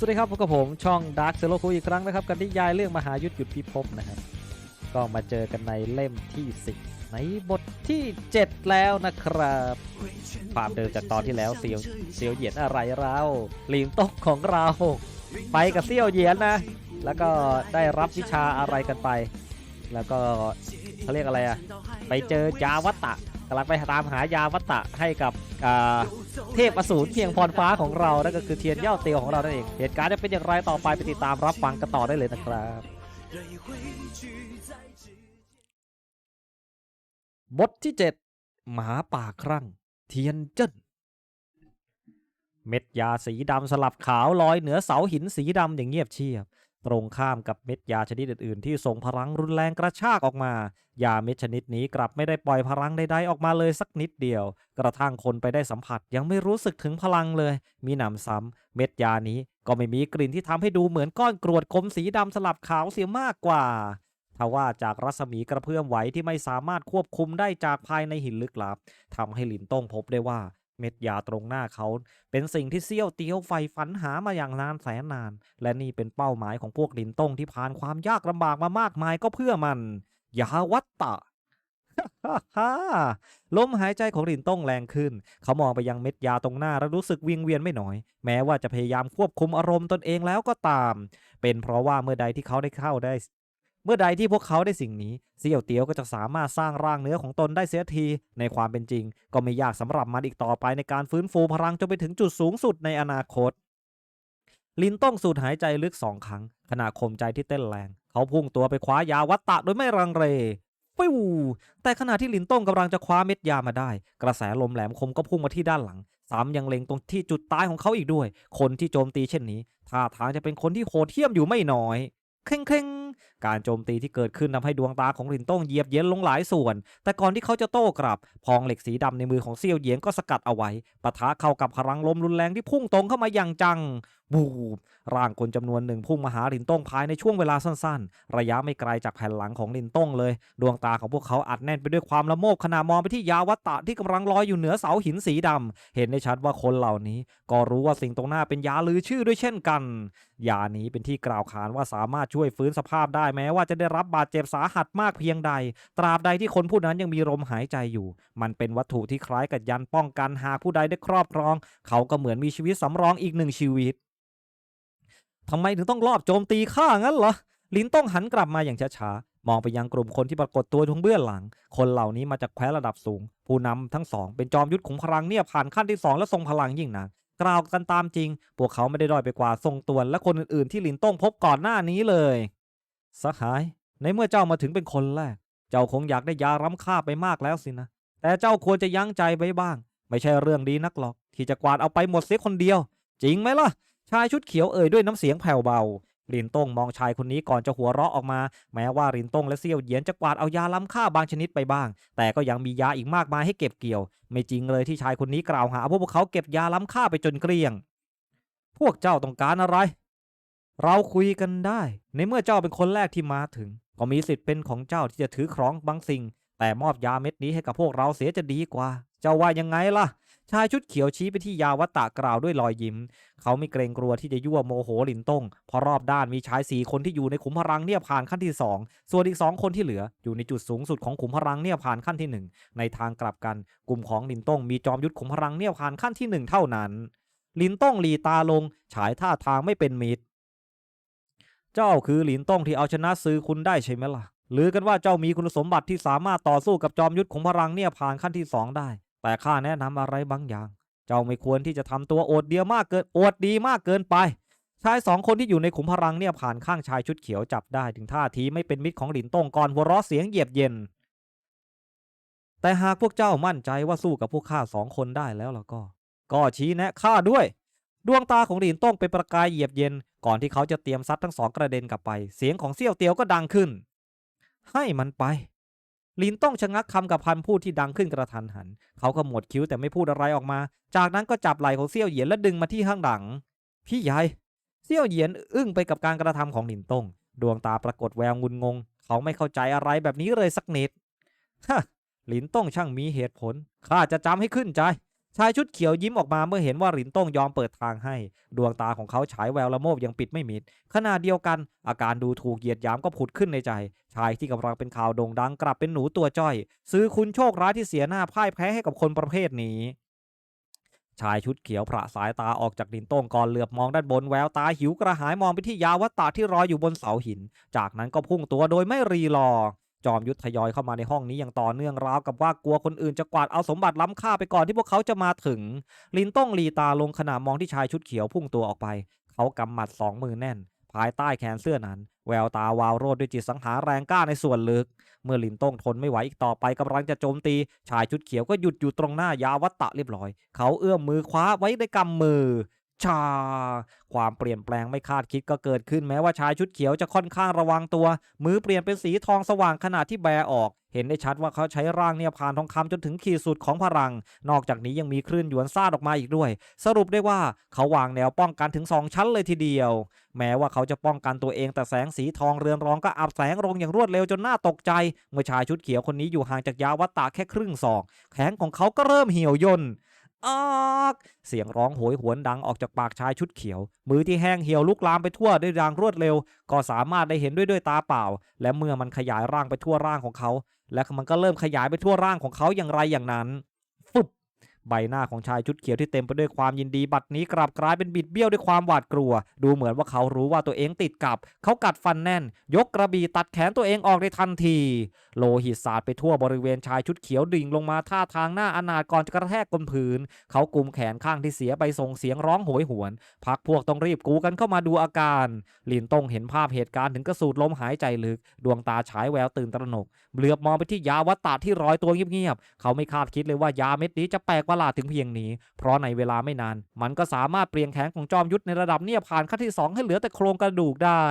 สวัสดีครับพบกับผมช่องดาร์คเซโลคูอีกครั้งนะครับ กันที่ยายเรื่องมหายุทธหยุดพิภพนะครับ ก็มาเจอกันในเล่มที่ 10 ในบทที่ 7 แล้วนะครับความเดิมจากตอนที่แล้วเซียวเซียวเหยียนอะไรเราลีมตกของเรา ไปกับเซียวเหยียนนะ แล้วก็ได้รับวิชาอะไรกันไป แล้วก็เขาเรียกอะไรอะไปเจอยาวัตตะกำลังไปตามหายาวัตตะให้กับอ่า เทพอสูรเพียงพรฟ้าของเรานั่นก็คือเทียนเย่าเตียวของเรานั่นเองเหตุการณ์จะเป็นอย่างไรต่อไปไปติดตามรับฟังกันต่อได้เลยนะครับบทที่ 7 หมาป่าครั่ง เทียนเจิ้นเม็ดยาสีดำสลับขาวลอยเหนือเสาหินสีดำอย่างเงียบเชียบ ตรงข้ามกับเม็ดยาชนิดอื่นๆ ที่ส่งพลังรุนแรงกระชากออกมา ยาเม็ดชนิดนี้กลับไม่ได้ปล่อยพลังใดๆออกมาเลยสักนิดเดียว กระทั่งคนไปได้สัมผัสยังไม่รู้สึกถึงพลังเลย มีหนำซ้ำเม็ดยานี้ก็ไม่มีกลิ่นที่ทำให้ดูเหมือนก้อนกรวดคมสีดำสลับขาวเสียมากกว่าทว่าจากรัศมีกระเพื่อมไหวที่ไม่สามารถควบคุมได้จากภายในหินลึกลับทำให้หลินต้องพบได้ว่า เม็ดยาตรงหน้าเขา เป็นสิ่งที่เซี่ยวเตียวไฟฝันหามาอย่างนานแสนนาน และนี่เป็นเป้าหมายของพวกลินต้งที่ผ่านความยากลำบากมามากมายก็เพื่อมันยาวัตตะลมหายใจของลินต้งแรงขึ้น เขามองไปยังเม็ดยาตรงหน้าแล้วรู้สึกวิงเวียนไม่น้อย แม้ว่าจะพยายามควบคุมอารมณ์ตนเองแล้วก็ตาม เป็นเพราะว่าเมื่อใดที่เขาได้เข้าได้ มื่อใดที่พวกเขาได้สิ่งนี้เสี่ยวเตียวก็จะสามารถสร้างร่างเนื้อของตนได้เสียที ในความเป็นจริง ก็ไม่ยากสำหรับมันอีกต่อไปในการฟื้นฟูพลังจนไปถึงจุดสูงสุดในอนาคต ลินต้องสูดหายใจลึกสองครั้ง ขณะข่มใจที่เต้นแรง เขาพุ่งตัวไปคว้ายาวัตตะโดยไม่รังเรฟิวแต่ขณะที่ลินต้องกำลังจะคว้าเม็ดยามาได้ กระแสลมแหลมคมก็พุ่งมาที่ด้านหลังซ้ำยังเล็งตรงที่จุดตายของเขาอีกด้วย คนที่โจมตีเช่นนี้ท่าทางจะเป็นคนที่โหดเหี้ยมอยู่ไม่น้อย เคร่งเคร่ง การโจมตีที่เกิดขึ้นทำให้ดวงตาของลินต้องเหยียบเย็นลงหลายส่วน แต่ก่อนที่เขาจะโต้กลับ พองเหล็กสีดำในมือของเซี่ยวเหยียนก็สกัดเอาไว้ปะทะเข้ากับพลังลมรุนแรงที่พุ่งตรงเข้ามาอย่างจัง บูบร่างคนจำนวนหนึ่งพุ่งมาหาลินต้งภายในช่วงเวลาสั้นๆ ระยะไม่ไกลจากแผ่นหลังของลินต้งเลย ดวงตาของพวกเขาอัดแน่นไปด้วยความละโมบขณะมองไปที่ยาวัตตะที่กำลังลอยอยู่เหนือเสาหินสีดำเห็นได้ชัดว่าคนเหล่านี้ ก็รู้ว่าสิ่งตรงหน้าเป็นยาลือชื่อด้วยเช่นกัน ยานี้เป็นที่กล่าวขานว่าสามารถช่วยฟื้นสภาพได้แม้ว่าจะได้รับบาดเจ็บสาหัสมากเพียงใด ตราบใดที่คนผู้นั้นยังมีลมหายใจอยู่ มันเป็นวัตถุที่คล้ายกับยันป้องกันหากผู้ใดได้ครอบครอง เขาก็เหมือนมีชีวิตสำรองอีกหนึ่งชีวิต ทำไมถึงต้องรอบโจมตีข้างั้นเหรอ ลินต้องหันกลับมาอย่างช้าๆ มองไปยังกลุ่มคนที่ปรากฏตัวทางเบื้องหลัง คนเหล่านี้มาจากแคว้นระดับสูง ผู้นำทั้งสองเป็นจอมยุทธขุมพลังเนี่ยผ่านขั้นที่สองและทรงพลังยิ่งนักกล่าวกันตามจริง พวกเขาไม่ได้ด้อยไปกว่าทรงตวนและคนอื่นๆ ที่ลินต้องพบก่อนหน้านี้เลย สหาย ในเมื่อเจ้ามาถึงเป็นคนแรก เจ้าคงอยากได้ยาร้ำค่าไปมากแล้วสินะ แต่เจ้าควรจะยั้งใจไว้บ้าง ไม่ใช่เรื่องดีนักหรอก ที่จะกวาดเอาไปหมดเสียคนเดียว จริงไหมล่ะ ชายชุดเขียวเอ่ยด้วยน้ำเสียงแผ่วเบาลินต้งมองชายคนนี้ก่อนจะหัวเราะออกมา แม้ว่าลินต้งและเซี่ยวเหยียนจะกวาดเอายาล้ำค่าบางชนิดไปบ้าง แต่ก็ยังมียาอีกมากมายให้เก็บเกี่ยว ไม่จริงเลยที่ชายคนนี้กล่าวหาว่าพวกเขาเก็บยาล้ำค่าไปจนเกลี้ยง พวกเจ้าต้องการอะไร เราคุยกันได้ ในเมื่อเจ้าเป็นคนแรกที่มาถึง ก็มีสิทธิ์เป็นของเจ้าที่จะถือครองบางสิ่ง แต่มอบยาเม็ดนี้ให้กับพวกเราเสียจะดีกว่า เจ้าว่ายังไงล่ะ ชายชุดเขียวชี้ไปที่ยาวัตตะกล่าวด้วยรอยยิ้ม เขาไม่เกรงกลัวที่จะยั่วโมโหหลินต้งเพราะรอบด้านมีชายสี่คนที่อยู่ในขุมพลังเนี่ยผ่านขั้นที่สองส่วนอีกสองคนที่เหลืออยู่ในจุดสูงสุดของขุมพลังเนี่ยผ่านขั้นที่หนึ่งในทางกลับกัน กลุ่มของหลินต้งมีจอมยุทธขุมพลังเนี่ยผ่านขั้นที่หนึ่งเท่านั้นหลินต้งหลีตาลง ฉายท่าทางไม่เป็นมิตร เจ้าคือหลินต้งที่เอาชนะซื้อคุณได้ใช่ไหมล่ะหรือกันว่าเจ้ามีคุณสมบัติที่สามารถต่อสู้กับจอมยุทธขุมพลังเนี่ยผ่านขั้นที่สองได้ แต่ข้าแนะนำอะไรบางอย่าง เจ้าไม่ควรที่จะทำตัวโอดเดียวมากเกินโอดดีมากเกินไป ชายสองคนที่อยู่ในขุมพลังเนี่ยผ่านข้างชายชุดเขียวจับได้ถึงท่าทีไม่เป็นมิตรของหลินต้งก่อนหัวเราะเสียงเหยียบเย็น แต่หากพวกเจ้ามั่นใจว่าสู้กับพวกข้าสองคนได้แล้วล่ะก็ ก็ชี้แนะข้าด้วย ดวงตาของหลินต้งเป็นประกายเหยียบเย็น ก่อนที่เขาจะเตรียมซัดทั้งสองกระเด็นกลับไป เสียงของเซี่ยวเตียวก็ดังขึ้น ให้มันไป ลินต้องชะงักคำกับพันพูดที่ดังขึ้นกระทันหัน เขาก็หมวดคิ้วแต่ไม่พูดอะไรออกมา จากนั้นก็จับไหล่ของเซี่ยวเหยียนและดึงมาที่ข้างหลัง พี่ใหญ่เซี่ยวเหยียนอึ้งไปกับการกระทำของลินต้ง ดวงตาปรากฏแววงุนงง เขาไม่เข้าใจอะไรแบบนี้เลยสักนิดฮะลินต้งช่างมีเหตุผลข้าจะจำให้ขึ้นใจ ชายชุดเขียวยิ้มออกมาเมื่อเห็นว่าหลินต้งยอมเปิดทางให้ ดวงตาของเขาฉายแววละโมบยังปิดไม่มิดขณะเดียวกัน อาการดูถูกเหยียดหยามก็ผุดขึ้นในใจ ชายที่กำลังเป็นข่าวโด่งดังกลับเป็นหนูตัวจ้อย ซื้อคุณโชคร้ายที่เสียหน้าพ่ายแพ้ให้กับคนประเภทนี้ชายชุดเขียวพระสายตาออกจากดินต้งก่อนเหลือบมองด้านบนแววตาหิวกระหายมองไปที่ยาวัตตาที่รออยู่บนเสาหิน จากนั้นก็พุ่งตัวโดยไม่รีรอ จอมยุทธทยอยเข้ามาในห้องนี้อย่างต่อเนื่องราวกับว่ากลัวคนอื่นจะกวาดเอาสมบัติล้ำค่าไปก่อนที่พวกเขาจะมาถึง ลินต้องลีตาลงขณะมองที่ชายชุดเขียวพุ่งตัวออกไป เขากำหมัดสองมือแน่น ภายใต้แขนเสื้อนั้น แววตาวาวโรดด้วยจิตสังหารแรงกล้าในส่วนลึก เมื่อลินต้องทนไม่ไหวอีกต่อไปกำลังจะโจมตี ชายชุดเขียวก็หยุดอยู่ตรงหน้ายาวัตตะเรียบร้อย เขาเอื้อมมือคว้าไว้ในกำมือ ชา ความเปลี่ยนแปลงไม่คาดคิดก็เกิดขึ้นแม้ว่าชายชุดเขียวจะค่อนข้างระวังตัว มือเปลี่ยนเป็นสีทองสว่างขณะที่แบออก เห็นได้ชัดว่าเขาใช้ร่างเนี่ยผ่านทองคำจนถึงขีดสุดของพลัง นอกจากนี้ยังมีคลื่นหยวนซ่านออกมาอีกด้วย สรุปได้ว่าเขาวางแนวป้องกันถึงสองชั้นเลยทีเดียว แม้ว่าเขาจะป้องกันตัวเองแต่แสงสีทองเรือนรองก็อับแสงลงอย่างรวดเร็วจนน่าตกใจ เมื่อชายชุดเขียวคนนี้อยู่ห่างจากยาวัตตะแค่ครึ่งศอก แขนของเขาก็เริ่มเหี่ยวย่น ออกเสียงร้องโหยหวนดังออกจากปากชายชุดเขียว มือที่แห้งเหี่ยวลุกลามไปทั่วด้วยอย่างรวดเร็ว ก็สามารถได้เห็นด้วยด้วยตาเปล่า และเมื่อมันขยายร่างไปทั่วร่างของเขา และมันก็เริ่มขยายไปทั่วร่างของเขาอย่างไรอย่างนั้น ใบหน้าของชายชุดเขียวที่เต็มไปด้วยความยินดีบัดนี้กลับกลายเป็นบิดเบี้ยวด้วยความหวาดกลัว ดูเหมือนว่าเขารู้ว่าตัวเองติดกับ เขากัดฟันแน่น ยกกระบี่ตัดแขนตัวเองออกในทันที โลหิตสาดไปทั่วบริเวณชายชุดเขียวดิ่งลงมาท่าทางหน้าอนาถก่อนจะกระแทกบนพื้น เขากุมแขนข้างที่เสียไปส่งเสียงร้องโหยหวน พักพวกต้องรีบกูกันเข้ามาดูอาการลินตงเห็นภาพเหตุการณ์ถึงกระสูดลมหายใจลึก ดวงตาฉายแววตื่นตระหนกเหลือบมองไปที่ยาวัตตาที่รอยตัวเงียบๆเขาไม่คาดคิดเลยว่ายาเม็ดนี้จะแปลกประลาดถึงเพียงนี้ เพราะในเวลาไม่นาน มันก็สามารถเปลี่ยนแขนของจอมยุทธในระดับเนี่ยผ่านขั้นที่สองให้เหลือแต่โครงกระดูกได้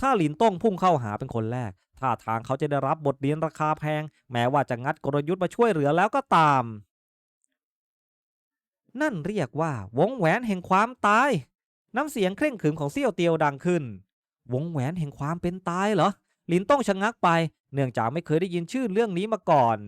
ถ้าหลินต้งพุ่งเข้าหาเป็นคนแรกท่าทางเขาจะได้รับบทเรียนราคาแพง แม้ว่าจะงัดกลยุทธ์มาช่วยเหลือแล้วก็ตาม นั่นเรียกว่าวงแหวนแห่งความตาย น้ำเสียงเคร่งขรึมของเซี่ยวเตียวดังขึ้น วงแหวนแห่งความเป็นตายเหรอหลินต้องชะงักไป เนื่องจากไม่เคยได้ยินชื่อเรื่องนี้มาก่อน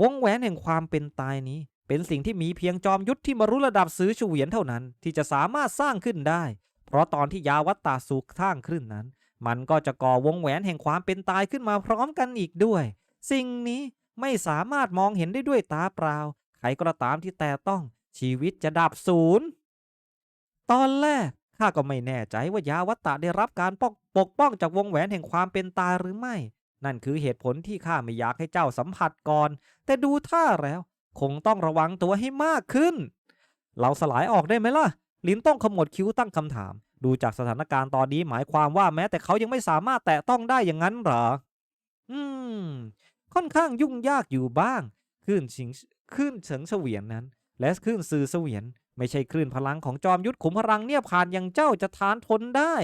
วงแหวนแห่งความเป็นตายนี้ เป็นสิ่งที่มีเพียงจอมยุทธที่มารู้ระดับซื้อเฉวียนเท่านั้น ที่จะสามารถสร้างขึ้นได้ เพราะตอนที่ยาวัตตาสุกสร้างขึ้นนั้น มันก็จะก่อวงแหวนแห่งความเป็นตายขึ้นมาพร้อมกันอีกด้วย สิ่งนี้ไม่สามารถมองเห็นได้ด้วยตาเปล่าใครก็ตามที่แต่ต้อง ชีวิตจะดับศูนย์ตอนแรกข้าก็ไม่แน่ใจว่ายาวัตตะได้รับการปกปกป้องจากวงแหวนแห่งความเป็นตายหรือไม่ นั่นคือเหตุผลที่ข้าไม่อยากให้เจ้าสัมผัสก่อน แต่ดูท่าแล้ว คงต้องระวังตัวให้มากขึ้น เราสลายออกได้ไหมล่ะ ลินต้องขมวดคิ้วตั้งคำถาม ดูจากสถานการณ์ตอนนี้หมายความว่าแม้แต่เขายังไม่สามารถแตะต้องได้อย่างนั้นเหรอ อืม ค่อนข้างยุ่งยากอยู่บ้างคลื่นชิงคลื่นเฉิงเฉวียนนั้น และคลื่นสื่อเสวียน ไม่ใช่คลื่นพลังของจอมยุทธขุมพลังเนี่ยผ่านอย่างเจ้าจะทานทนได้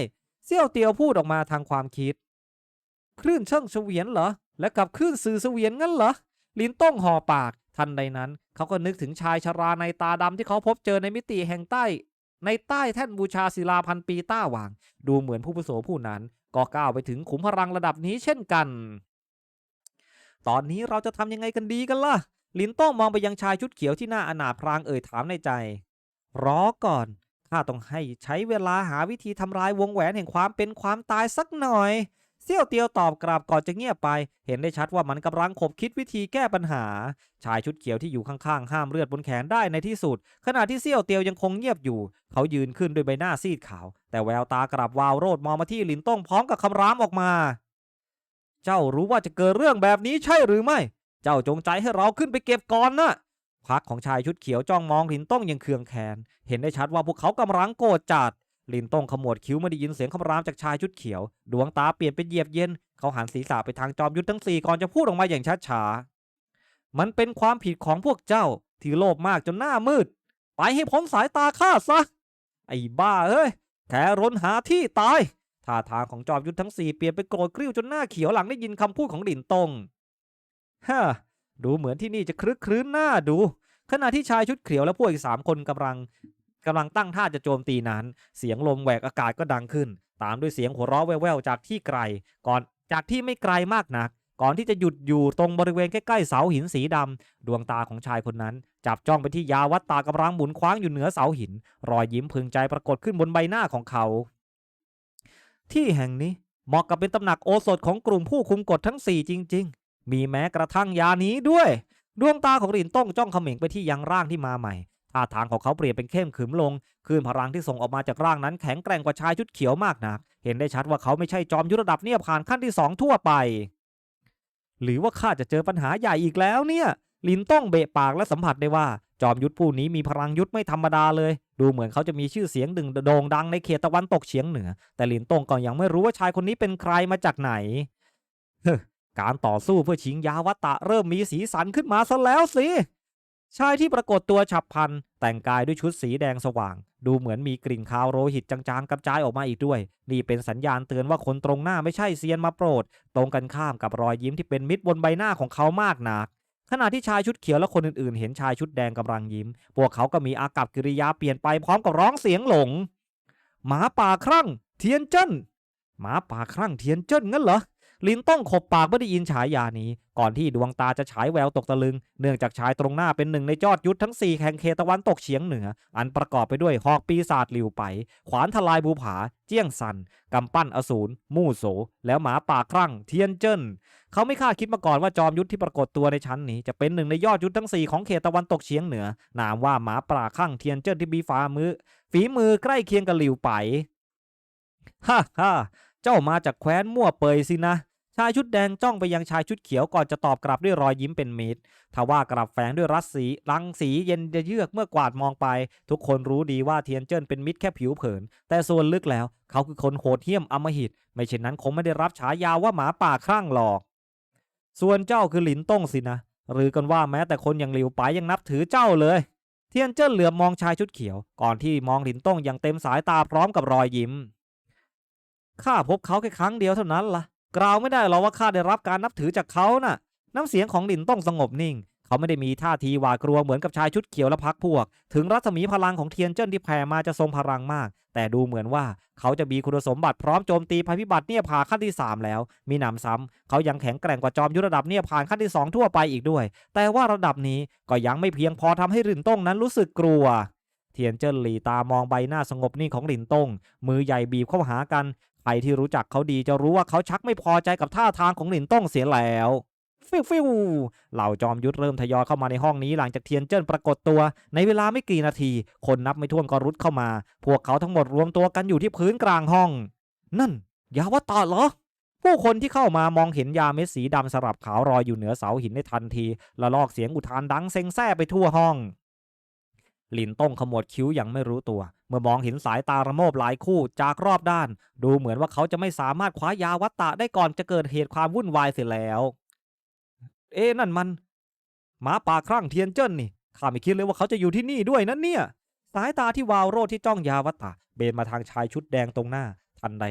เซี่ยวเตียวพูดออกมาทางความคิด คลื่นเชิงเฉวียนเหรอ และกับคลื่นสื่อเสวียนงั้นเหรอ ลินต้องห่อปาก ทันใดนั้น เขาก็นึกถึงชายชราในตาดำที่เขาพบเจอในมิติแห่งใต้ ในใต้แท่นบูชาศิลาพันปีต้าหวาง ดูเหมือนผู้ปุโสผู้นั้นก็ก้าวไปถึงขุมพลังระดับนี้เช่นกัน ตอนนี้เราจะทำยังไงกันดีกันล่ะ ลินต้องมองไปยังชายชุดเขียวที่หน้าอนาพรางเอ่ยถามในใจ รอก่อนข้าต้องให้ใช้เวลาหาวิธีทำลายวงแหวนแห่งความเป็นความตายสักหน่อย เซี่ยวเตียวตอบกลับก่อนจะเงียบไป เห็นได้ชัดว่ามันกำลังขบคิดวิธีแก้ปัญหา ชายชุดเขียวที่อยู่ข้างๆ ห้ามเลือดบนแขนได้ในที่สุด ขณะที่เซี่ยวเตียวยังคงเงียบอยู่ เขายืนขึ้นด้วยใบหน้าซีดขาว แต่แววตากลับวาวโรดมองมาที่ลินต้องพร้อมกับคำรามออกมา เจ้ารู้ว่าจะเกิดเรื่องแบบนี้ใช่หรือไม่ เจ้าจงใจให้เราขึ้นไปเก็บก่อนนะพักของชายชุดเขียวจ้องมองลินต้องยังเคืองแค้นเห็นได้ชัดว่าพวกเขากำลังโกรธจัด ลินต้องขมวดคิ้วเมื่อได้ยินเสียงคำรามจากชายชุดเขียว ดวงตาเปลี่ยนเป็นเหยียบเย็น เขาหันศีรษะไปทางจอมยุทธทั้งสี่ก่อนจะพูดออกมาอย่างช้าๆ มันเป็นความผิดของพวกเจ้าที่โลภมากจนหน้ามืด ไปให้พ้นสายตาข้าซะ ไอ้บ้าเอ้ย แค่รนหาที่ตาย ท่าทางของจอมยุทธทั้งสี่เปลี่ยนเป็นโกรธกริ้วจนหน้าเขียวหลังได้ยินคำพูดของหลินตงฮ่าดูเหมือนที่นี่จะคลึกครื้นหน้าดูขณะที่ชายชุดเขียวและพวกอีกสามคนกำลัง กำลังตั้งท่าจะโจมตีนั้น เสียงลมแหวกอากาศก็ดังขึ้น ตามด้วยเสียงหัวเราะแว่วๆจากที่ไกล ก่อนจากที่ไม่ไกลมากนัก ก่อนที่จะหยุดอยู่ตรงบริเวณใกล้ๆเสาหินสีดำดวงตาของชายคนนั้น จับจ้องไปที่ยาวัตตากำลังหมุนคว้างอยู่เหนือเสาหิน รอยยิ้มพึงใจปรากฏขึ้นบนใบหน้าของเขา ที่แห่งนี้เหมาะกับเป็นตำหนักโอสถของกลุ่มผู้คุมกฎทั้งสี่จริง ๆ มีแม้กระทั่งยานี้ด้วย ดวงตาของหลินต้องจ้องเขม็งไปที่ยังร่างที่มาใหม่ ท่าทางของเขาเปลี่ยนเป็นเข้มขึมลงคลื่นพลังที่ส่งออกมาจากร่างนั้นแข็งแกร่งกว่าชายชุดเขียวมากนัก เห็นได้ชัดว่าเขาไม่ใช่จอมยุทธระดับเนี่ยผ่านขั้นที่สองทั่วไป หรือว่าข้าจะเจอปัญหาใหญ่อีกแล้วเนี่ย ลินต้องเบะปากและสัมผัสได้ว่า จอมยุทธผู้นี้มีพลังยุทธไม่ธรรมดาเลย ดูเหมือนเขาจะมีชื่อเสียงดึงโด่งดังในเขตตะวันตกเฉียงเหนือ แต่ลินตงก็ยังไม่รู้ว่าชายคนนี้เป็นใครมาจากไหนการต่อสู้เพื่อชิงยาวัตตะเริ่มมีสีสันขึ้นมาซะแล้วสิ ชายที่ปรากฏตัวฉับพลัน แต่งกายด้วยชุดสีแดงสว่าง ดูเหมือนมีกลิ่นคาวโลหิตจางๆกระจายออกมาอีกด้วย นี่เป็นสัญญาณเตือนว่าคนตรงหน้าไม่ใช่เซียนมาโปรด ตรงกันข้ามกับรอยยิ้มที่เป็นมิตรบนใบหน้าของเขามากนักขณะที่ชายชุดเขียวและคนอื่นๆ เห็นชายชุดแดงกำลังยิ้ม พวกเขาก็มีอากับกิริยาเปลี่ยนไปพร้อมกับร้องเสียงหลง หมาป่าครั่ง เทียนเจิ้นหมาป่าครั่งเทียนเจิ้นงั้นเหรอ ลินต้องขบปากไม่ได้ยินฉายานี้ ก่อนที่ดวงตาจะฉายแววตกตะลึง เนื่องจากชายตรงหน้าเป็นหนึ่งในยอดยุทธทั้ง 4แห่งเขตตะวันตกเฉียงเหนือ อันประกอบไปด้วยหอกปีศาจหลิวไป ขวานทลายภูผา เจี้ยงซัน กำปั้นอสูร มู่โส แล้วหมาป่าครั่ง เทียนเจิ้น เขาไม่คาดคิดมาก่อนว่าจอมยุทธที่ปรากฏตัวในชั้นนี้ จะเป็นหนึ่งในยอดยุทธทั้งสี่ของเขตตะวันตกเฉียงเหนือ นามว่าหมาป่าครั่งเทียนเจิ้นที่มีฝ่ามือ ฝีมือใกล้เคียงกับหลิวไป ฮ่าฮ่าเจ้ามาจากแคว้นมั่วเปยสินะ ชายชุดแดงจ้องไปยังชายชุดเขียวก่อนจะตอบกลับด้วยรอยยิ้มเป็นมิตรทว่ากลับแฝงด้วยรัศสีรังสีเย็นเยือกเมื่อกวาดมองไป ทุกคนรู้ดีว่าเทียนเจิ้นเป็นมิตรแค่ผิวเผิน แต่ส่วนลึกแล้ว เขาคือคนโหดเหี้ยมอำมหิต ไม่เช่นนั้นคงไม่ได้รับฉายาว่าหมาป่าคลั่งหรอก ส่วนเจ้าคือหลินต้งสินะ หรือกันว่าแม้แต่คนอย่างหลิวไปยังนับถือเจ้าเลย เทียนเจิ้นเหลือบมองชายชุดเขียว ก่อนที่มองหลินต้งอย่างเต็มสายตาพร้อมกับรอยยิ้มข้าพบเขาแค่ครั้งเดียวเท่านั้นล่ะ กล่าวไม่ได้หรอกว่าข้าได้รับการนับถือจากเขาน่ะ น้ำเสียงของหลินต้องสงบนิ่ง เขาไม่ได้มีท่าทีหวาดกลัวเหมือนกับชายชุดเขียวและพักพวก ถึงรัศมีพลังของเทียนเจิ้นที่แผ่มาจะทรงพลังมาก แต่ดูเหมือนว่าเขาจะมีคุณสมบัติพร้อมโจมตีภัยพิบัติเนี่ยผ่าขั้นที่ 3 แล้ว มีหนำซ้ำเขายังแข็งแกร่งกว่าจอมยุทธระดับเนี่ยผ่านขั้นที่ 2 ทั่วไปอีกด้วย แต่ว่าระดับนี้ก็ยังไม่เพียงพอทำให้หลินต้งนั้นรู้สึกกลัวเทียนเจิ้นหลีตามองใบหน้าสงบนิ่งของหลินต้ง มือใหญ่บีบเข้าหากัน ใครที่รู้จักเขาดีจะรู้ว่าเขาชักไม่พอใจกับท่าทางของหลินต้องเสียแล้วฟิวฟิวเหล่าจอมยุทธเริ่มทยอยเข้ามาในห้องนี้หลังจากเทียนเจิ้นปรากฏตัว ในเวลาไม่กี่นาที คนนับไม่ถ้วนก็รุดเข้ามา พวกเขาทั้งหมดรวมตัวกันอยู่ที่พื้นกลางห้อง นั่น ยาวตาเหรอ ผู้คนที่เข้ามามองเห็นยาเม็ดสีดำสลับขาวรอยอยู่เหนือเสาหินในทันทีและลอกเสียงอุทานดังเซ็งแซ่ไปทั่วห้อง หลินต้งขมวดคิ้วอย่างไม่รู้ตัว เมื่อมองเห็นสายตาระโมบหลายคู่จากรอบด้าน ดูเหมือนว่าเขาจะไม่สามารถคว้ายาวัตตะได้ก่อนจะเกิดเหตุความวุ่นวายเสียแล้ว เอ๊นั่นมันหมาป่าครั่งเทียนเจิ้นนี่ข้าไม่คิดเลยว่าเขาจะอยู่ที่นี่ด้วยนั่นเนี่ย สายตาที่วาวโรดที่จ้องยาวัตตะเบนมาทางชายชุดแดงตรงหน้า ทันใด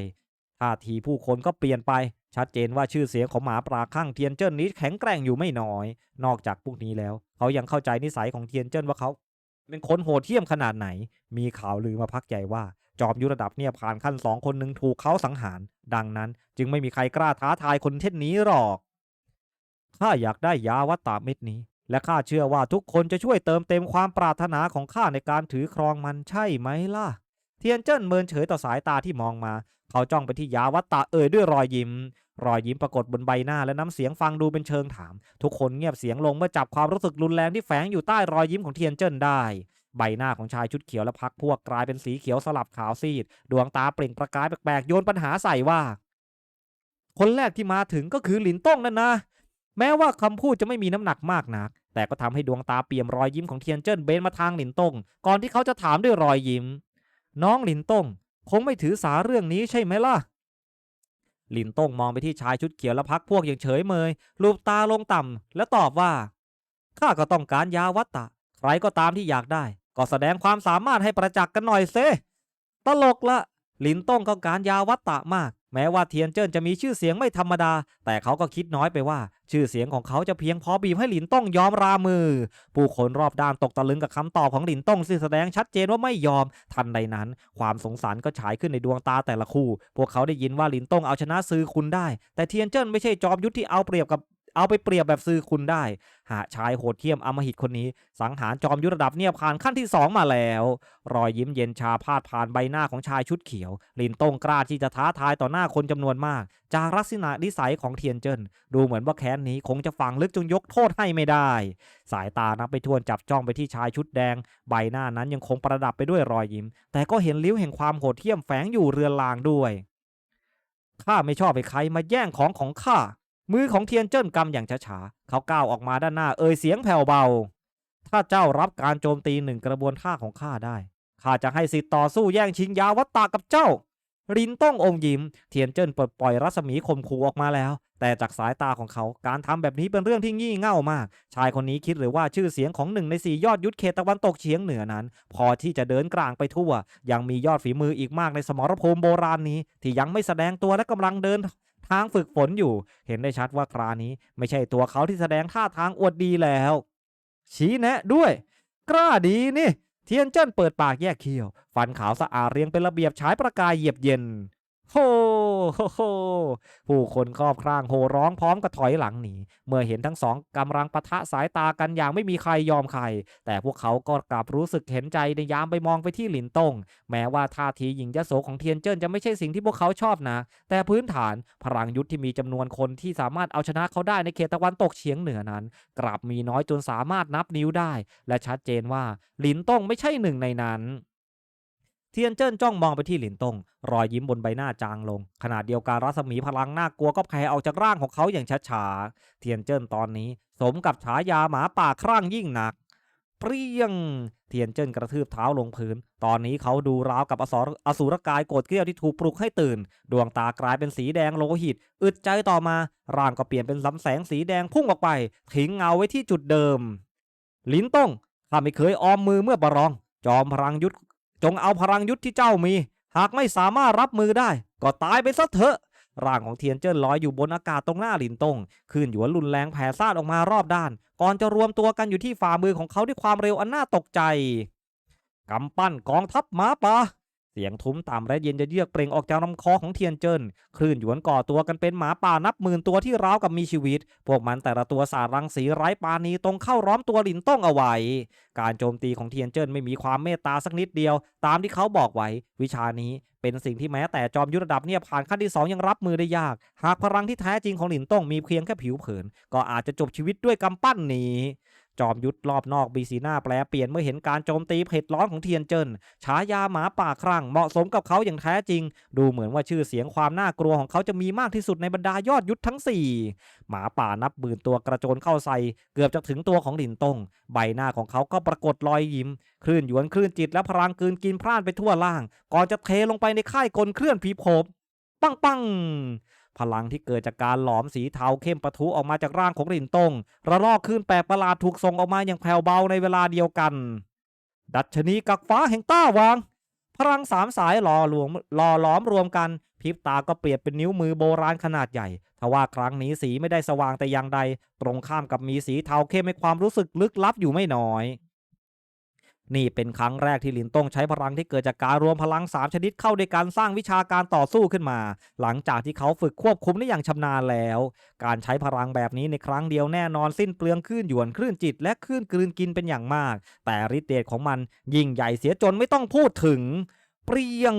ท่าทีผู้คนก็เปลี่ยนไป ชัดเจนว่าชื่อเสียงของหมาป่าครั่งเทียนเจิ้นนี้แข็งแกร่งอยู่ไม่น้อย นอกจากพวกนี้แล้ว เขายังเข้าใจนิสัยของเทียนเจิ้นว่าเขา เป็นคนโหดเหี้ยมขนาดไหน มีข่าวลือมาพักใหญ่ว่า จอมยุทธระดับเนี่ยผ่านขั้นสองคนหนึ่งถูกเขาสังหาร ดังนั้นจึงไม่มีใครกล้าท้าทายคนเช่นนี้หรอกข้าอยากได้ยาวัตตาเม็ดนี้ และข้าเชื่อว่าทุกคนจะช่วยเติมเต็มความปรารถนาของข้าในการถือครองมันใช่ไหมล่ะ เทียนเจิ้นเมินเฉยต่อสายตาที่มองมา เขาจ้องไปที่ยาวัตตาเอ่ยด้วยรอยยิ้ม รอยยิ้มปรากฏบนใบหน้าและน้ำเสียงฟังดูเป็นเชิงถาม ทุกคนเงียบเสียงลงเมื่อจับความรู้สึกรุนแรงที่แฝงอยู่ใต้รอยยิ้มของเทียนเจิ้นได้ ใบหน้าของชายชุดเขียวและพักพวกกลายเป็นสีเขียวสลับขาวซีด ดวงตาเปล่งประกายแปลกๆโยนปัญหาใส่ว่า คนแรกที่มาถึงก็คือหลินต้งนั่นนะแม้ว่าคำพูดจะไม่มีน้ำหนักมากนัก แต่ก็ทำให้ดวงตาเปี่ยมรอยยิ้มของเทียนเจิ้นเบนมาทางหลินต้งก่อนที่เขาจะถามด้วยรอยยิ้ม น้องหลินต้งคงไม่ถือสาเรื่องนี้ใช่ไหมล่ะ หลินต้งมองไปที่ชายชุดเขียวและพักพวกอย่างเฉยเมยลูบตาลงต่ำและตอบว่าข้าก็ต้องการยาวัตตะ ใครก็ตามที่อยากได้ ก็แสดงความสามารถให้ประจักษ์กันหน่อยเซตลกละ หลินต้งต้องการยาวัตตะมาก แม้ว่าเทียนเจิ้นจะมีชื่อเสียงไม่ธรรมดา แต่เขาก็คิดน้อยไปว่า ชื่อเสียงของเขาจะเพียงพอบีบให้หลินต้องยอมรามือ ผู้คนรอบด้านตกตะลึงกับคำตอบของหลินต้องซึ่งแสดงชัดเจนว่าไม่ยอม ทันใดนั้น ความสงสารก็ฉายขึ้นในดวงตาแต่ละคู่ พวกเขาได้ยินว่าหลินต้องเอาชนะซื้อคุณได้ แต่เทียนเจิ้นไม่ใช่จอมยุทธที่เอาเปรียบกับ เอาไปเปรียบแบบซื้อคุณได้ หาชายโหดเหี้ยมอำมหิตคนนี้ สังหารจอมยุทธระดับเนียบผ่านขั้นที่สองมาแล้ว รอยยิ้มเย็นชาพาดผ่านใบหน้าของชายชุดเขียว ลินต้งกล้าที่จะท้าทายต่อหน้าคนจำนวนมาก จากลักษณะนิสัยของเทียนเจิ้นดูเหมือนว่าแค้นนี้คงจะฝังลึกจนยกโทษให้ไม่ได้ สายตานับไปทวนจับจ้องไปที่ชายชุดแดง ใบหน้านั้นยังคงประดับไปด้วยรอยยิ้ม แต่ก็เห็นลิ้วแห่งความโหดเหี้ยมแฝงอยู่เรือนลางด้วยข้าไม่ชอบให้ใครมาแย่งของของข้า มือของเทียนเจิ้นกำอย่างช้าๆ เขาก้าวออกมาด้านหน้าเอ่ยเสียงแผ่วเบา ถ้าเจ้ารับการโจมตีหนึ่งกระบวนท่าของข้าได้ ข้าจะให้สิทธิ์ต่อสู้แย่งชิงยาวัตตากับเจ้า รินต้องอมยิ้ม เทียนเจิ้นปลดปล่อยรัศมีข่มขู่ออกมาแล้ว แต่จากสายตาของเขาการทำแบบนี้เป็นเรื่องที่งี่เง่ามาก ชายคนนี้คิดหรือว่าชื่อเสียงของหนึ่งในสี่ยอดยุทธเขตตะวันตกเฉียงเหนือนั้น พอที่จะเดินกลางไปทั่ว ยังมียอดฝีมืออีกมากในสมรภูมิโบราณนี้ ที่ยังไม่แสดงตัวและกำลังเดิน ทางฝึกฝนอยู่ เห็นได้ชัดว่าครานี้ไม่ใช่ตัวเขาที่แสดงท่าทางอวดดีแล้ว ชี้แนะด้วย กล้าดีนี่ เทียนเจิ้นเปิดปากแยกเขี้ยว ฟันขาวสะอาดเรียงเป็นระเบียบฉายประกายเหยียบเย็น โฮโฮโฮผู้คนครอบครางโห่ร้องพร้อมกับถอยหลังหนีเมื่อเห็นทั้งสองกำลังปะทะสายตากันอย่างไม่มีใครยอมใคร แต่พวกเขาก็กลับรู้สึกเห็นใจในยามไปมองไปที่หลินตงแม้ว่าท่าทีหญิงยโสของเทียนเจิ้นจะไม่ใช่สิ่งที่พวกเขาชอบนะ แต่พื้นฐานพลังยุทธที่มีจำนวนคนที่สามารถเอาชนะเขาได้ในเขตตะวันตกเฉียงเหนือนั้น กลับมีน้อยจนสามารถนับนิ้วได้ และชัดเจนว่าหลินตงไม่ใช่หนึ่งในนั้น เทียนเจิ้นจ้องมองไปที่หลินตงรอยยิ้มบนใบหน้าจางลง ขณะเดียวกันรัศมีพลังน่ากลัวก็แผ่ออกจากร่างของเขาอย่างช้าๆเทียนเจิ้นตอนนี้ สมกับฉายาหมาป่าครั่งยิ่งหนักเปรี้ยง เทียนเจิ้นกระทืบเท้าลงพื้น ตอนนี้เขาดูราวกับอสรอสูรกายโกรธเกรี้ยวที่ถูกปลุกให้ตื่น ดวงตากลายเป็นสีแดงโลหิต อึดใจต่อมา ร่างก็เปลี่ยนเป็นลำแสงสีแดงพุ่งออกไป ทิ้งเงาไว้ที่จุดเดิม ลินต้งข้าไม่เคยออมมือเมื่อประลอง จอมพลังยุทธ จงเอาพลังยุทธที่เจ้ามี หากไม่สามารถรับมือได้ ก็ตายไปซะเถอะ ร่างของเทียนเจิ้นลอยอยู่บนอากาศตรงหน้าหลินตงคลื่นหยวนรุนแรงแผ่ซ่านออกมารอบด้าน ก่อนจะรวมตัวกันอยู่ที่ฝ่ามือของเขาด้วยความเร็วอันน่าตกใจกำปั้นกองทัพหมาป่า เสียงทุ้มต่ำและเย็นจะเยือกเปล่งออกจากลำคอของเทียนเจิ้นคลื่นหยวนก่อตัวกันเป็นหมาป่านับหมื่นตัวที่ร้าวกับมีชีวิต พวกมันแต่ละตัวสารังสีไร้ปาณีตรงเข้าร้อมตัวหลินต้องเอาไว้ การโจมตีของเทียนเจิ้นไม่มีความเมตตาสักนิดเดียว ตามที่เขาบอกไว้ วิชานี้เป็นสิ่งที่แม้แต่จอมยุทธระดับเนี่ยผ่านขั้นที่สองยังรับมือได้ยาก หากพลังที่แท้จริงของหลินต้องมีเพียงแค่ผิวเผิน ก็อาจจะจบชีวิตด้วยกำปั้นนี้ จอมยุทธรอบนอกบีสีหน้าแปลเปลี่ยนเมื่อเห็นการโจมตีเผ็ดร้อนของเทียนเจิ้นฉายาหมาป่าครั่งเหมาะสมกับเขาอย่างแท้จริง ดูเหมือนว่าชื่อเสียงความน่ากลัวของเขาจะมีมากที่สุดในบรรดายอดยุทธทั้ง 4 หมาป่านับหมื่นตัวกระโจนเข้าใส่ เกือบจะถึงตัวของหลินตงใบหน้าของเขาก็ปรากฏรอยยิ้มคลื่นหยวนคลื่นจิตและพลังกืนกินพร่านไปทั่วล่าง ก่อนจะเทลงไปในค่ายกลเคลื่อนผีโผบปังปัง พลังที่เกิดจากการหลอมสีเทาเข้มปะทุออกมาจากร่างของหลินตงระลอกคลื่นแปลกประหลาดถูกส่งออกมาอย่างแผ่วเบาในเวลาเดียวกัน ดัชนีกักฟ้าแห่งต้าวาง พลังสามสายหล่อรวมหล่อล้อมรวมกันพริบตาก็เปรียบเป็นนิ้วมือโบราณขนาดใหญ่ทว่าครั้งนี้สีไม่ได้สว่างแต่อย่างใด ตรงข้ามกับมีสีเทาเข้มให้ความรู้สึกลึกลับอยู่ไม่น้อย นี่เป็นครั้งแรกที่หลินต้งใช้พลังที่เกิดจากการรวมพลังสามชนิดเข้าด้วยการสร้างวิชาการต่อสู้ขึ้นมา หลังจากที่เขาฝึกควบคุมได้อย่างชำนาญแล้ว การใช้พลังแบบนี้ในครั้งเดียวแน่นอนสิ้นเปลืองคลื่นหยวนคลื่นจิต และคลื่นกลืนกินเป็นอย่างมาก แต่ฤทธิ์เดชของมันยิ่งใหญ่เสียจนไม่ต้องพูดถึง เปรี้ยง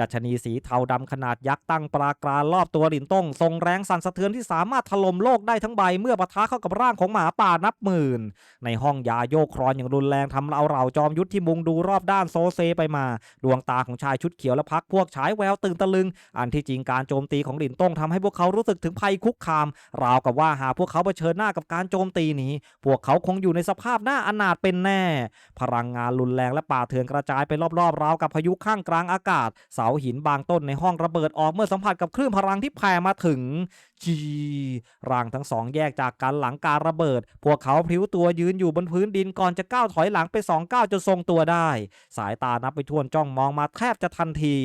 ดัชนีสีเทาดำขนาดยักษ์ตั้งปรากรารอบตัวหลินต้งทรงแรงสั่นสะเทือนที่สามารถถล่มโลกได้ทั้งใบเมื่อปะทะเข้ากับร่างของหมาป่านับหมื่น ในห้องยาโยกครอนอย่างรุนแรงทำเอาเราจอมยุทธที่มุงดูรอบด้านโซเซไปมา ดวงตาของชายชุดเขียวและพักพวกฉายแววตื่นตะลึง อันที่จริงการโจมตีของหลินต้งทำให้พวกเขารู้สึกถึงภัยคุกคาม ราวกับว่าหากพวกเขาเผชิญหน้ากับการโจมตีนี้ พวกเขาคงอยู่ในสภาพหน้าอนาถเป็นแน่ พลังงานรุนแรงและป่าเถื่อนกระจายไปรอบๆราวกับพายุเข้าข้างกลางอากาศ เสาหินบางต้นในห้องระเบิดออกเมื่อสัมผัสกับคลื่นพลังที่แผ่มาถึงจีร่างทั้งสองแยกจากกันหลังการระเบิด พวกเขาพลิ้วตัวยืนอยู่บนพื้นดินก่อนจะก้าวถอยหลังไปสองก้าวจนทรงตัวได้ สายตานับไปทวนจ้องมองมาแทบจะทันที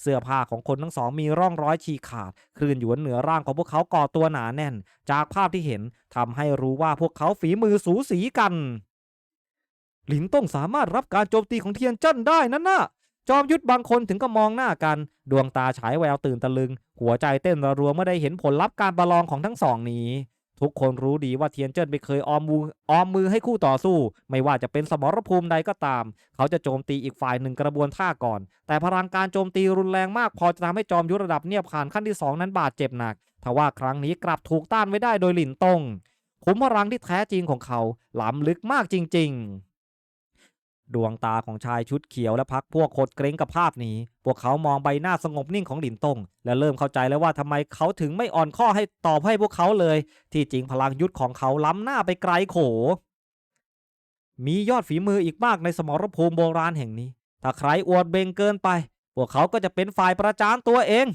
เสื้อผ้าของคนทั้งสองมีร่องรอยฉีกขาด คลื่นหยวนเหนือร่างของพวกเขาก่อตัวหนาแน่น จากภาพที่เห็นทำให้รู้ว่าพวกเขาฝีมือสูสีกัน หลินต้องสามารถรับการโจมตีของเทียนเจิ้นได้นั่นน่ะ จอมยุทธบางคนถึงก็มองหน้ากัน ดวงตาฉายแววตื่นตะลึง หัวใจเต้นระรัวเมื่อได้เห็นผลลัพธ์การประลองของทั้งสองนี้ ทุกคนรู้ดีว่าเทียนเจิ้นไม่เคยออมมือออมมือให้คู่ต่อสู้ ไม่ว่าจะเป็นสมรภูมิใดก็ตาม เขาจะโจมตีอีกฝ่ายหนึ่งกระบวนท่าก่อน แต่พลังการโจมตีรุนแรงมากพอจะทำให้จอมยุทธระดับเนียบขานขั้นที่สองนั้นบาดเจ็บหนักทว่าครั้งนี้กลับถูกต้านไว้ได้โดยหลินตงขุมพลังที่แท้จริงของเขาล้ำลึกมากจริง ๆ ดวงตาของชายชุดเขียวและพักพวกโคตรเกรงกับภาพนี้ พวกเขามองใบหน้าสงบนิ่งของหลินตงและเริ่มเข้าใจแล้วว่าทำไมเขาถึงไม่อ่อนข้อให้ตอบให้พวกเขาเลย ที่จริงพลังยุทธของเขาล้ำหน้าไปไกลโข มียอดฝีมืออีกมากในสมรภูมิโบราณแห่งนี้ ถ้าใครอวดเบงเกินไป พวกเขาก็จะเป็นฝ่ายประจานตัวเอง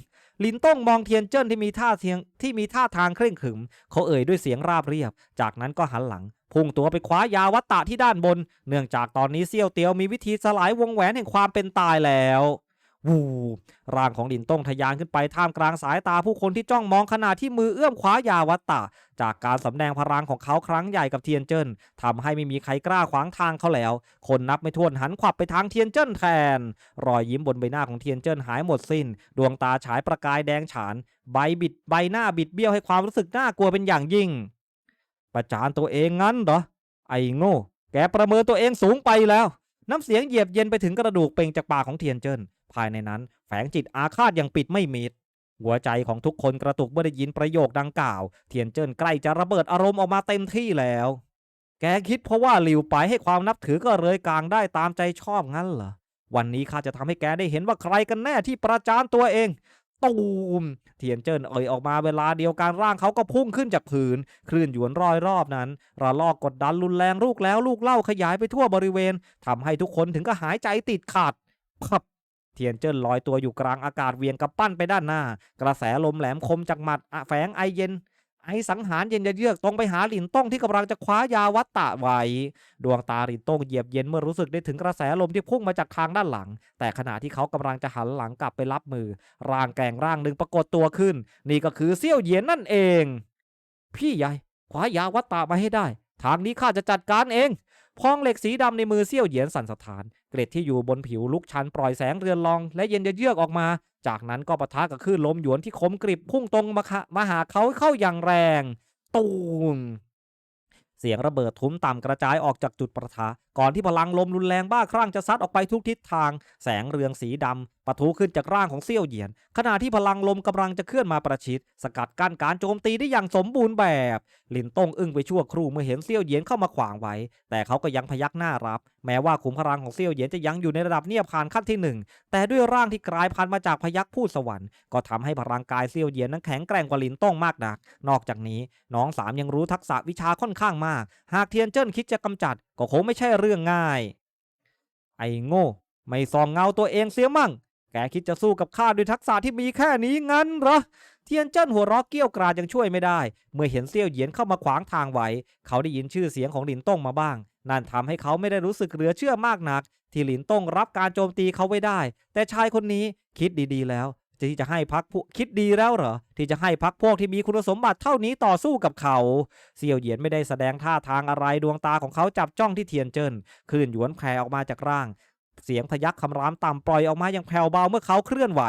ลินต้องมองเทียนเจิ้นที่มีท่าเทียงที่มีท่าทางเคร่งขรึม เขาเอ่ยด้วยเสียงราบเรียบ จากนั้นก็หันหลัง พุ่งตัวไปคว้ายาวัตตะที่ด้านบน เนื่องจากตอนนี้เซี่ยวเตียวมีวิธีสลายวงแหวนแห่งความเป็นตายแล้ววูร่างของลินต้องทะยานขึ้นไปท่ามกลางสายตาผู้คนที่จ้องมองขณะที่มือเอื้อมคว้ายาวัตตะ จากการสำแดงพลังของเขาครั้งใหญ่กับเทียนเจิ้นทำให้ไม่มีใครกล้าขวางทางเขาแล้ว คนนับไม่ถ้วนหันขวับไปทางเทียนเจิ้นแทน รอยยิ้มบนใบหน้าของเทียนเจิ้นหายหมดสิ้น ดวงตาฉายประกายแดงฉาน ใบบิดใบหน้าบิดเบี้ยวให้ความรู้สึกน่ากลัวเป็นอย่างยิ่ง ประจานตัวเองงั้นเหรอ ไอ้โง่ แกประเมินตัวเองสูงไปแล้ว น้ำเสียงเหยียบเย็นไปถึงกระดูกเป่งจากปากของเทียนเจิ้น ภายในนั้นแฝงจิตอาฆาตอย่างปิดไม่มิด หัวใจของทุกคนกระตุกเมื่อได้ยินประโยคดังกล่าว เทียนเจิ้นใกล้จะระเบิดอารมณ์ออกมาเต็มที่แล้ว แกคิดเพราะว่าหลิวไปให้ความนับถือก็เลยกลางได้ตามใจชอบงั้นเหรอ วันนี้ข้าจะทำให้แกได้เห็นว่าใครกันแน่ที่ประจานตัวเอง ตูมเทียนเจิ้นเอ่ยออกมาเวลาเดียวกันร่างเขาก็พุ่งขึ้นจากผืน คลื่นหยวนรอยรอบนั้น ระลอกกดดันรุนแรงลูกแล้วลูกเล่าขยายไปทั่วบริเวณทำให้ทุกคนถึงก็หายใจติดขัดพับเทียนเจิ้นลอยตัวอยู่กลางอากาศเวียงกับปั้นไปด้านหน้า กระแสลมแหลมคมจากหมัดอะแฝงไอเย็น ไอสังหารเย็นจะเยือกตรงไปหาหลินต้งที่กำลังจะคว้ายาวัตตะไว้ ดวงตาหลินต้งเหยียบเย็นเมื่อรู้สึกได้ถึงกระแสลมที่พุ่งมาจากทางด้านหลัง แต่ขณะที่เขากำลังจะหันหลังกลับไปรับมือ ร่างแกงร่างหนึ่งปรากฏตัวขึ้น นี่ก็คือเซี่ยวเหยียนนั่นเอง พี่ใหญ่คว้ายาวัตตะมาให้ได้ ทางนี้ข้าจะจัดการเอง พองเหล็กสีดำในมือเซี่ยวเหยียนสั่นสะท้าน เกล็ดที่อยู่บนผิวลุกชันปล่อยแสงเรือนรอง และเย็นเยือกออกมา จากนั้นก็ปะทะกับคลื่นลมหยวนที่คมกริบพุ่งตรงมามาหาเขาเข้าอย่างแรง ตูมเสียงระเบิดทุ้มต่ำกระจายออกจากจุดประทะ ก่อนที่พลังลมรุนแรงบ้าคลั่งจะซัดออกไปทุกทิศทาง แสงเรืองสีดำ ปะทุขึ้นจากร่างของเซี่ยวเหยียน ขณะที่พลังลมกำลังจะเคลื่อนมาประชิด สกัดกั้นการโจมตีได้อย่างสมบูรณ์แบบ ลินต้งอึ้งไปชั่วครู่เมื่อเห็นเซี่ยวเหยียนเข้ามาขวางไว้ แต่เขาก็ยังพยักหน้ารับ แม้ว่าขุมพลังของเซี่ยวเหยียนจะยังอยู่ในระดับเนียบผ่านขั้นที่หนึ่งแต่ด้วยร่างที่กลายพันธุ์มาจากพยักผู้สวรรค์ก็ทำให้พลังกายเซี่ยวเหยียนนั้นแข็งแกร่งกว่าลินต้งมากนัก นอกจากนี้น้องสามยังรู้ทักษะวิชาค่อนข้างมาก หากเทียนเจิ้นคิดจะกำจัด ก็คงไม่ใช่เรื่องง่าย ไอ้โง่ไม่ส่องเงาตัวเองเสียมั่ง แกคิดจะสู้กับข้าด้วยทักษะที่มีแค่นี้งั้นเหรอ เทียนเจิ้นหัวเราะเกี้ยวกราดยังช่วยไม่ได้ เมื่อเห็นเซี่ยวเหยียนเข้ามาขวางทางไว้ เขาได้ยินชื่อเสียงของหลินต้งมาบ้าง นั่นทำให้เขาไม่ได้รู้สึกเหลือเชื่อมากนัก ที่หลินต้งรับการโจมตีเขาไว้ได้ แต่ชายคนนี้คิดดีๆแล้วที่จะให้พักพวกคิดดีแล้วเหรอ ที่จะให้พักพวกที่มีคุณสมบัติเท่านี้ต่อสู้กับเขาเซียวเหยียนไม่ได้แสดงท่าทางอะไรดวงตาของเขาจับจ้องที่เทียนเจิ้นคลื่นหยวนแผ่ออกมาจากร่าง เสียงพยักคำรามต่ำปล่อยออกมาอย่างแผ่วเบาเมื่อเขาเคลื่อนไหว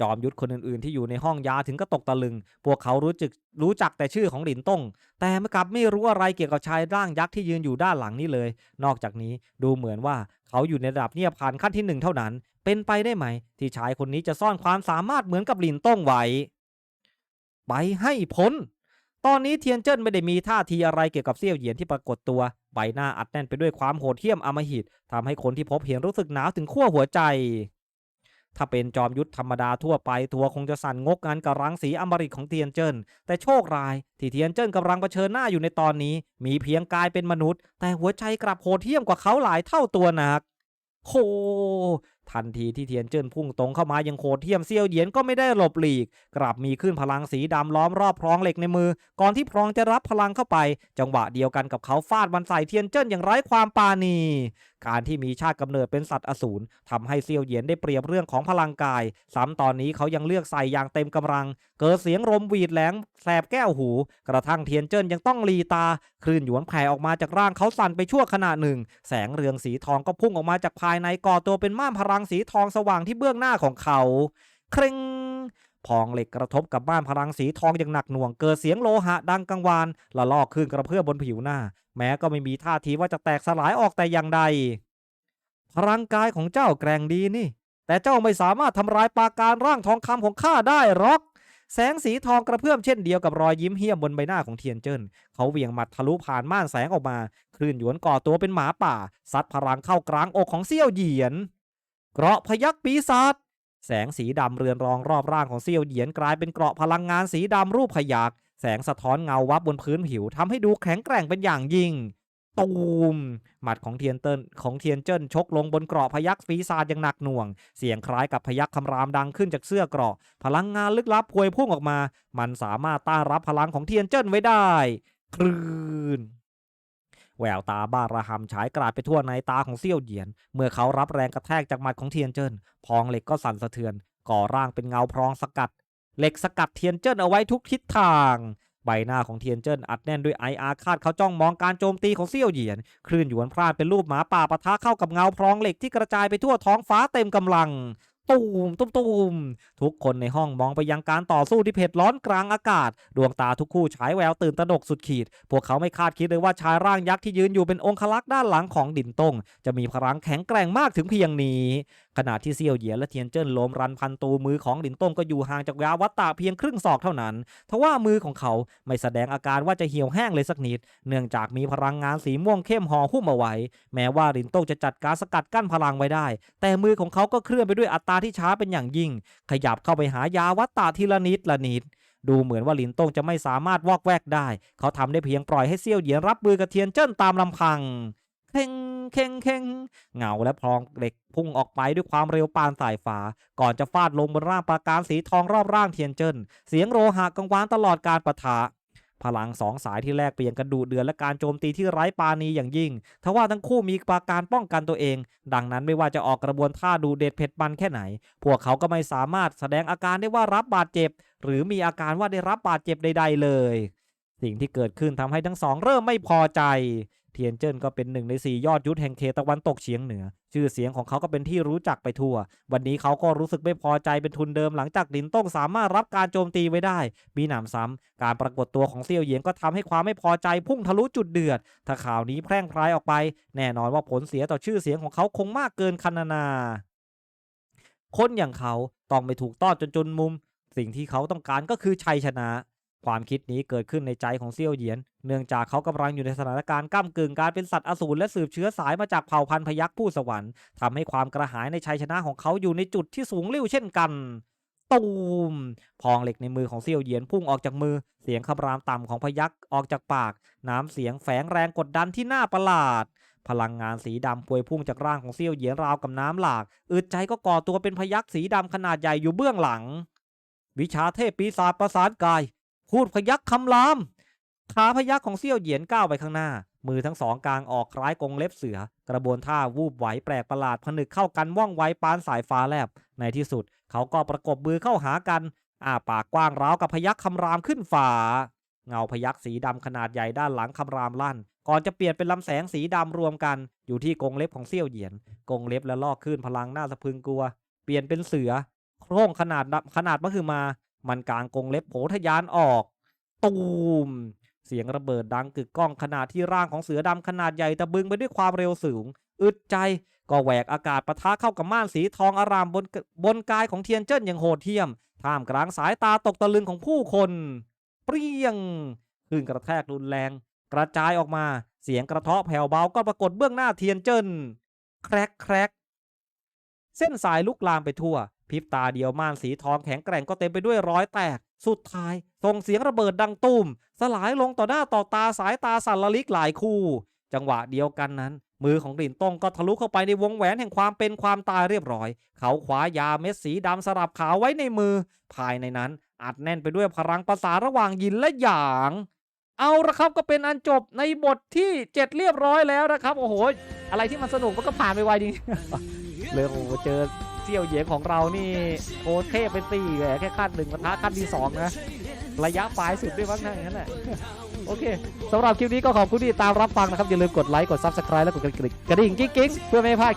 จอมยุทธคนอื่นๆ ที่อยู่ในห้องยาถึงก็ตกตะลึง พวกเขารู้จักรู้จักแต่ชื่อของหลินต้ง แต่ไม่กลับไม่รู้อะไรเกี่ยวกับชายร่างยักษ์ที่ยืนอยู่ด้านหลังนี้เลย นอกจากนี้ดูเหมือนว่าเขาอยู่ในระดับเนียบพันขั้นที่หนึ่งเท่านั้น เป็นไปได้ไหม ที่ชายคนนี้จะซ่อนความสามารถเหมือนกับหลินต้งไว้ไปให้พ้น ตอนนี้เทียนเจิ้นไม่ได้มีท่าทีอะไรเกี่ยวกับเซี่ยวเหยียนที่ปรากฏตัว ใบหน้าอัดแน่นไปด้วยความโหดเหี้ยมอมหิตทำให้คนที่พบเห็นรู้สึกหนาวถึงขั้วหัวใจ ถ้าเป็นจอมยุทธธรรมดาทั่วไปทัวคงจะสั่นงกงันกับรังสีอมฤตของเทียนเจิ้นแต่โชคร้าย ที่เทียนเจิ้นกำลังเผชิญหน้าอยู่ในตอนนี้ มีเพียงกายเป็นมนุษย์ แต่หัวใจกลับโหดเหี้ยมกว่าเขาหลายเท่าตัวนักโห ทันทีที่เทียนเจิ้นพุ่งตรงเข้ามายังโคดเทียมเซียวเหยียนก็ไม่ได้หลบหลีก กลับมีขึ้นพลังสีดำล้อมรอบพรองเหล็กในมือ ก่อนที่พรองจะรับพลังเข้าไป จังหวะเดียวกันกับเขาฟาดมันใส่เทียนเจิ้นอย่างไร้ความปราณีการที่มีชาติกำเนิดเป็นสัตว์อสูรทำให้เซียวเหยียนได้เปรียบเรื่องของพลังกาย ซ้ำตอนนี้เขายังเลือกใส่อย่างเต็มกำลัง เกิดเสียงลมหวีดแหลงแสบแก้วหู กระทั่งเทียนเจิ้นยังต้องลีตา คลื่นหยวนแผ่ออกมาจากร่างเขาสั่นไปชั่วขณะหนึ่ง แสงเรืองสีทองก็พุ่งออกมาจากภายในก่อตัวเป็นม่านพลังสีทองสว่างที่เบื้องหน้าของเขา เคร่งพองเหล็กกระทบกับม่านพลังสีทองอย่างหนักหน่วงเกิดเสียงโลหะดังกังวานละลอกขึ้นกระเพื่อบบนผิวหน้า แม้ก็ไม่มีท่าทีว่าจะแตกสลายออกแต่อย่างใด พลังกายของเจ้าแกร่งดีนี่ แต่เจ้าไม่สามารถทำลายปาการร่างทองคำของข้าได้หรอกแสงสีทองกระเพื่อมเช่นเดียวกับรอยยิ้มเหี้ยมบนใบหน้าของเทียนเจิ้น เขาเหวี่ยงหมัดทะลุผ่านม่านแสงออกมา คลื่นหยวนก่อตัวเป็นหมาป่า ซัดพลังเข้ากลางอกของเซี่ยวเหยียน เกราะพยักปีศาจแสงสีดำเรือนรองรอบร่างของเซียวเหยียนกลายเป็นเกราะพลังงานสีดำรูปขยักแสงสะท้อนเงาวับบนพื้นผิวทำให้ดูแข็งแกร่งเป็นอย่างยิ่ง ตูม หมัดของเทียนเติ้นของเทียนเจิ้นชกลงบนเกราะพยักปีศาจอย่างหนักหน่วง เสียงคล้ายกับพยักคำรามดังขึ้นจากเสื้อเกราะ พลังงานลึกลับพวยพุ่งออกมา มันสามารถต้านรับพลังของเทียนเจิ้นไว้ได้ คลื่น แววตาบ้าระหำฉายกราดไปทั่วในตาของเซี่ยวเหยียน เมื่อเขารับแรงกระแทกจากหมัดของเทียนเจิ้นพองเหล็กก็สั่นสะเทือน ก่อร่างเป็นเงาพรองสกัด เหล็กสกัดเทียนเจิ้นเอาไว้ทุกทิศทางใบหน้าของเทียนเจิ้นอัดแน่นด้วยไออาฆาตเขาจ้องมองการโจมตีของเซี่ยวเหยียน คลื่นหยวนพลาดเป็นรูปหมาป่าปะทะเข้ากับเงาพรองเหล็กที่กระจายไปทั่วท้องฟ้าเต็มกำลัง ตูมตุ้มตูมทุกคนในห้องมองไปยังการต่อสู้ที่เผ็ดร้อนกลางอากาศ ดวงตาทุกคู่ฉายแววตื่นตระหนกสุดขีด พวกเขาไม่คาดคิดเลยว่าชายร่างยักษ์ที่ยืนอยู่เป็นองคลักษ์ด้านหลังของดินตงจะมีพลังแข็งแกร่งมากถึงเพียงนี้ ขณะที่เซียวเหยียและเทียนเจิ้นโลมรันพันตูมือของดินต้งก็อยู่ห่างจากยาวัตตาเพียงครึ่งศอกเท่านั้น ทว่ามือของเขาไม่แสดงอาการว่าจะเหี่ยวแห้งเลยสักนิด เนื่องจากมีพลังงานสีม่วงเข้มห่อหุ้มเอาไว้ แม้ว่าดินต้งจะจัดการสกัดกั้นพลังไว้ได้ แต่มือของเขาก็เคลื่อนไปด้วยอัตราที่ช้าเป็นอย่างยิ่ง ขยับเข้าไปหายาวัตตาทีละนิดละนิดดูเหมือนว่าหลินตงจะไม่สามารถวอกแวกได้ เขาทำได้เพียงปล่อยให้เซี่ยวเหยียนรับมือกับเทียนเจิ้นตามลำพังเข่ง เข่งเข่งเงาและพลองเหล็กพุ่งออกไปด้วยความเร็วปานสายฟ้าก่อนจะฟาดลงบนร่างปราการสีทองรอบร่างเทียนเจิ้นเสียงโรหะกังวานตลอดการประทะพลังสองสายที่แลกเปลี่ยนกันดูเดือดและการโจมตีที่ไร้ปาณีอย่างยิ่ง ทว่าทั้งคู่มีปราการป้องกันตัวเอง ดังนั้นไม่ว่าจะออกกระบวนท่าดูเด็ดเผ็ดมันแค่ไหน พวกเขาก็ไม่สามารถแสดงอาการได้ว่ารับบาดเจ็บ หรือมีอาการว่าได้รับบาดเจ็บใด ๆ เลย สิ่งที่เกิดขึ้นทำให้ทั้งสองเริ่มไม่พอใจ ทียนเจิ้นก็เป็นหนึ่งในสี่ยอดยุทธแห่งเขตตะวันตกเฉียงเหนือ ชื่อเสียงของเขาก็เป็นที่รู้จักไปทั่ว วันนี้เขาก็รู้สึกไม่พอใจเป็นทุนเดิมหลังจากหลินต้งสามารถรับการโจมตีไว้ได้ มีหนำซ้ำการปรากฏตัวของเซี่ยวเหยียนก็ทำให้ความไม่พอใจพุ่งทะลุจุดเดือด ถ้าข่าวนี้แพร่งพรายออกไป แน่นอนว่าผลเสียต่อชื่อเสียงของเขาคงมากเกินคันนา คนอย่างเขาต้องไม่ถูกต้อนจนจนมุม สิ่งที่เขาต้องการก็คือชัยชนะ ความคิดนี้เกิดขึ้นในใจของเซี่ยวเหยียน เนื่องจากเขากำลังอยู่ในสถานการณ์ก้ากึ่งการเป็นสัตว์อสูรและสืบเชื้อสายมาจากเผ่าพันธุ์พยักผู้สวรรค์ทำให้ความกระหายในชัยชนะของเขาอยู่ในจุดที่สูงลิ่วเช่นกัน ตูม พองเหล็กในมือของเซี่ยวเหยียนพุ่งออกจากมือ เสียงคำรามต่ำของพยักออกจากปาก น้ำเสียงแฝงแรงกดดันที่น่าประหลาด พลังงานสีดำพวยพุ่งจากร่างของเซี่ยวเหยียนราวกับน้ำหลาก อึดใจก็ก่อตัวเป็นพยักสีดำขนาดใหญ่อยู่เบื้องหลัง วิชาเทพปีศาจประสานกาย พูดพยักคำราม ขาพยักของเซี่ยวเหยียนก้าวไปข้างหน้า มือทั้งสองกลางออกคล้ายกรงเล็บเสือ กระบวนท่าวูบไหวแปลกประหลาดผนึกเข้ากันว่องไวปานสายฟ้าแลบ ในที่สุด เขาก็ประกบมือเข้าหากันอ้าปากกว้างร้าวกับพยักคำรามขึ้นฝ่า เงาพยักสีดำขนาดใหญ่ด้านหลังคำรามลั่น ก่อนจะเปลี่ยนเป็นลำแสงสีดำรวมกัน อยู่ที่กรงเล็บของเซี่ยวเหยียนกรงเล็บและลอกขึ้นพลังหน้าสะพึงกลัว เปลี่ยนเป็นเสือโครงขนาดขนาดมหึมา มันกลางกรงเล็บโผทะยานออก ตูม เสียงระเบิดดังกึกก้องขณะที่ร่างของเสือดำขนาดใหญ่ตะบึงไปด้วยความเร็วสูง อึดใจก็แหวกอากาศปะทะเข้ากับม่านสีทองอารามบนบนกายของเทียนเจิ้นอย่างโหดเหี้ยม ท่ามกลางสายตาตกตะลึงของผู้คน เปรี้ยงคลื่นกระแทกรุนแรง กระจายออกมา เสียงกระเทาะแผ่วเบาก็ปรากฏเบื้องหน้าเทียนเจิ้นแครกแครกเส้นสายลุกลามไปทั่ว พริบตาเดียวม่านสีทองแข็งแกร่งก็เต็มไปด้วยรอยแตก สุดท้ายส่งเสียงระเบิดดังตุ้มสลายลงต่อหน้าต่อตาสายตาสั่นละลิกหลายคู่ จังหวะเดียวกันนั้น มือของหลินต้งก็ทะลุเข้าไปในวงแหวนแห่งความเป็นความตายเรียบร้อย เขาขวายาเม็ดสีดำสลับขาวไว้ในมือ ภายในนั้นอัดแน่นไปด้วยพลังประสาระหว่างยินและหยาง เอาละครับก็เป็นอันจบในบทที่ 7 เรียบร้อยแล้วนะครับ โอ้โห อะไรที่มันสนุกมันก็ผ่านไปไวจริงเลยโอ้โหเจอ ซี่ยวเหยียงของเรานี่โคตรเทพไปสี่แหมแค่ขั้นหนึ่งปะทะขั้นที่สองนะระยะปลายสุดด้วยมั้งนะอย่างนั้นแหละโอเคสำหรับคลิปนี้ก็ขอบคุณที่ตามรับฟังนะครับอย่าลืมกดไลค์กด Subscribe และกดกระดิ่งกิ๊งเพื่อไม่ให้พลาด